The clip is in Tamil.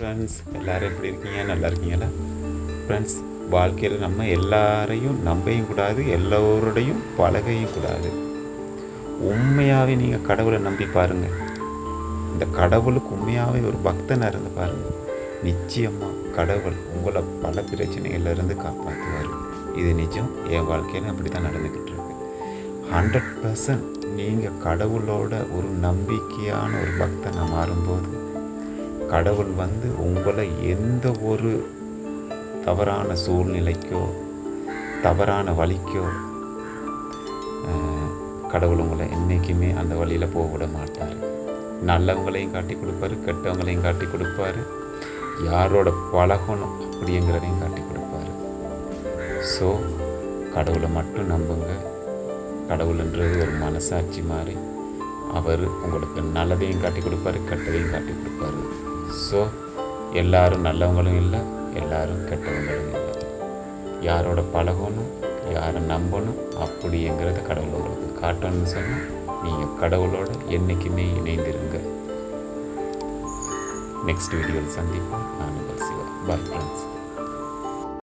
ஃப்ரெண்ட்ஸ் எல்லோரும் எப்படி இருக்கீங்க? நல்லா இருக்கீங்களா? ஃப்ரெண்ட்ஸ் வாழ்க்கையில் நம்ம எல்லாரையும் நம்பையும் கூடாது எல்லோருடையும் பழகையும் கூடாது. உண்மையாகவே நீங்கள் கடவுளை நம்பி பாருங்கள் இந்த கடவுளுக்கு உண்மையாகவே ஒரு பக்தனாக இருந்து பாருங்கள் நிச்சயமாக கடவுள் உங்களை பல பிரச்சனைகள்லேருந்து காப்பாற்றுவார் இது நிஜம். என் வாழ்க்கையில் அப்படி தான் நடந்துக்கிட்டு இருக்கு. ஹண்ட்ரட் பர்சன்ட் நீங்கள் கடவுளோட ஒரு நம்பிக்கையான ஒரு பக்தனை மாறும்போது கடவுள் வந்து உங்களை எந்த ஒரு தவறான சூழ்நிலைக்கோ தவறான வழிக்கோ கடவுள் உங்களை என்றைக்குமே அந்த வழியில் போக விட மாட்டார். நல்லவங்களையும் காட்டி கொடுப்பாரு கெட்டவங்களையும் காட்டி கொடுப்பாரு யாரோட பழகணும் அப்படிங்கிறதையும் காட்டி கொடுப்பாரு. ஸோ கடவுளை மட்டும் நம்புங்க. கடவுள்ன்றது ஒரு மனசாட்சி மாதிரி அவர் உங்களுக்கு நல்லதையும் காட்டி கொடுப்பாரு கெட்டதையும் காட்டி கொடுப்பாரு. ஸோ எல்லாரும் நல்லவங்களும் இல்லை எல்லாரும் கெட்டவங்களும் இல்லை. யாரோட பழகணும் யாரை நம்பணும் அப்படிங்கிறத கடவுள் உங்களுக்கு காட்டணும்னு சொன்னால் நீங்கள் கடவுளோட என்றைக்குமே இணைந்திருங்க. நெக்ஸ்ட் வீடியோவில் சந்திப்போம். நான் உங்கள் சிவா. Bye friends